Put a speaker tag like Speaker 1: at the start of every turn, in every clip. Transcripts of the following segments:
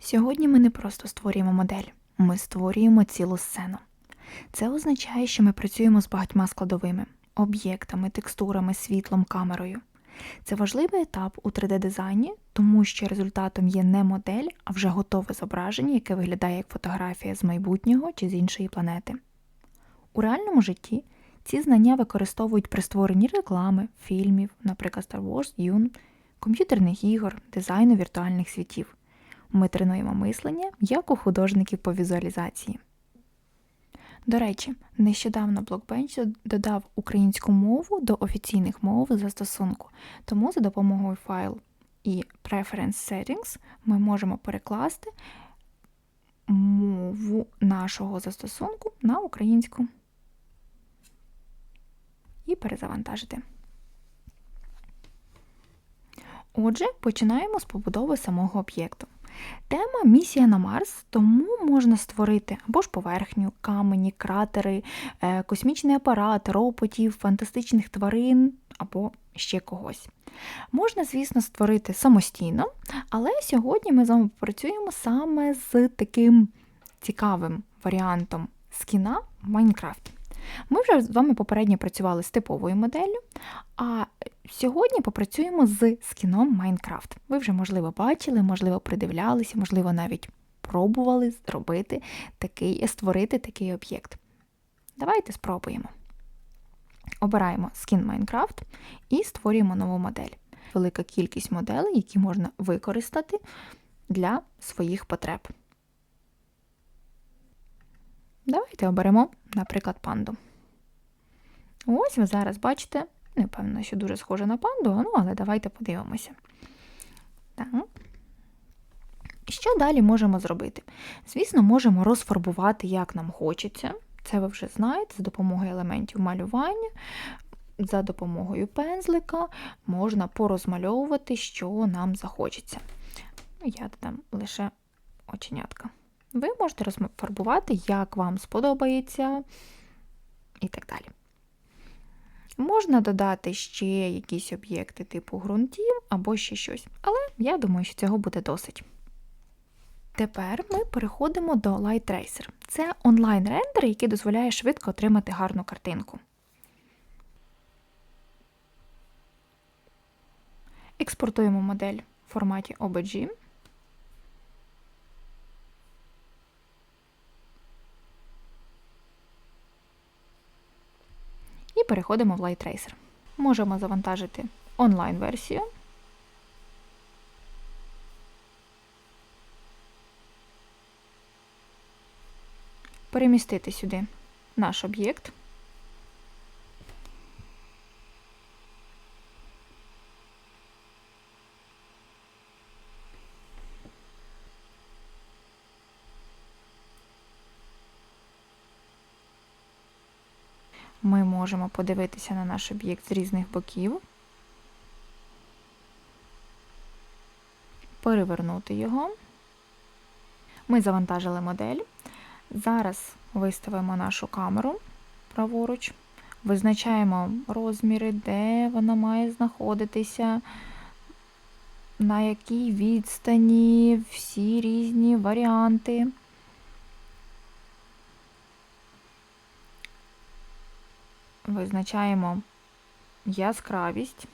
Speaker 1: Сьогодні ми не просто створюємо модель, ми створюємо цілу сцену. Це означає, що ми працюємо з багатьма складовими об'єктами, текстурами, світлом, камерою. Це важливий етап у 3D-дизайні, тому що результатом є не модель, а вже готове зображення, яке виглядає як фотографія з майбутнього чи з іншої планети. У реальному житті ці знання використовують при створенні реклами, фільмів, наприклад, Star Wars, Dune, комп'ютерних ігор, дизайну віртуальних світів. Ми тренуємо мислення як у художників по візуалізації. До речі, нещодавно Blockbench додав українську мову до офіційних мов застосунку, тому за допомогою файл і Preference Settings ми можемо перекласти мову нашого застосунку на українську і перезавантажити. Отже, починаємо з побудови самого об'єкту. Тема місія на Марс, тому можна створити або ж поверхню, камені, кратери, е, космічний апарат, роботів, фантастичних тварин або ще когось. Можна, звісно, створити самостійно, але сьогодні ми з вами працюємо саме з таким цікавим варіантом скіна в Майнкрафті. Ми вже з вами попередньо працювали з типовою моделлю, а сьогодні попрацюємо з скіном Майнкрафт. Ви вже, можливо, бачили, можливо, придивлялися, можливо, навіть пробували зробити такий, створити такий об'єкт. Давайте спробуємо. Обираємо скін Майнкрафт і створюємо нову модель. Велика кількість моделей, які можна використати для своїх потреб. Давайте оберемо, наприклад, панду. Ось ви зараз бачите, не впевнена, що дуже схоже на панду, ну, але давайте подивимося. Так. Що далі можемо зробити? Звісно, можемо розфарбувати, як нам хочеться. Це ви вже знаєте, за допомогою елементів малювання, за допомогою пензлика можна порозмальовувати, що нам захочеться. Я додам лише оченятка. Ви можете розфарбувати, як вам сподобається, і так далі. Можна додати ще якісь об'єкти типу ґрунтів або ще щось, але я думаю, що цього буде досить. Тепер ми переходимо до Light Tracer. Це онлайн-рендер, який дозволяє швидко отримати гарну картинку. Експортуємо модель в форматі OBJ. І переходимо в Light Tracer. Можемо завантажити онлайн-версію. Перемістити сюди наш об'єкт. Ми можемо подивитися на наш об'єкт з різних боків, перевернути його. Ми завантажили модель. Зараз виставимо нашу камеру праворуч, визначаємо розміри, де вона має знаходитися, на якій відстані, всі різні варіанти. Визначаємо яскравість.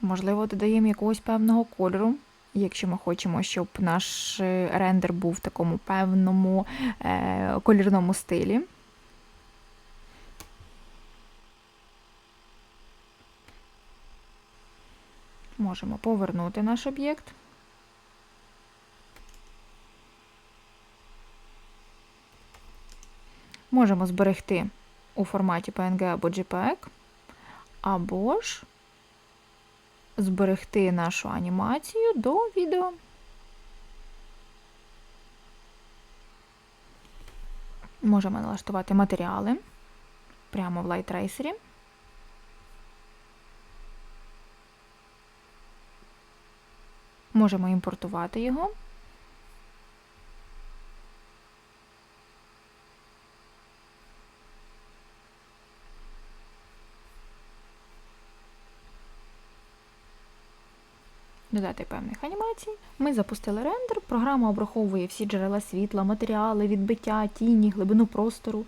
Speaker 1: Можливо, додаємо якогось певного кольору, якщо ми хочемо, щоб наш рендер був в такому певному е, колірному стилі. Можемо повернути наш об'єкт. Можемо зберегти у форматі PNG або JPEG, або ж зберегти нашу анімацію до відео. Можемо налаштувати матеріали прямо в Tracer. Можемо імпортувати його. Додати певних анімацій. Ми запустили рендер, програма обраховує всі джерела світла, матеріали, відбиття, тіні, глибину простору.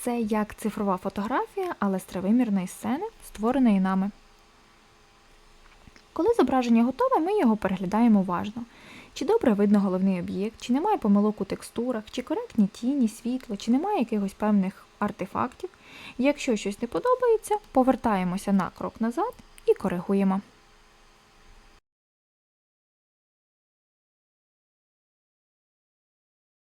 Speaker 1: Це як цифрова фотографія, але з тривимірної сцени, створеної нами. Коли зображення готове, ми його переглядаємо уважно. Чи добре видно головний об'єкт, чи немає помилок у текстурах, чи коректні тіні, світло, чи немає якихось певних артефактів. Якщо щось не подобається, повертаємося на крок назад і коригуємо.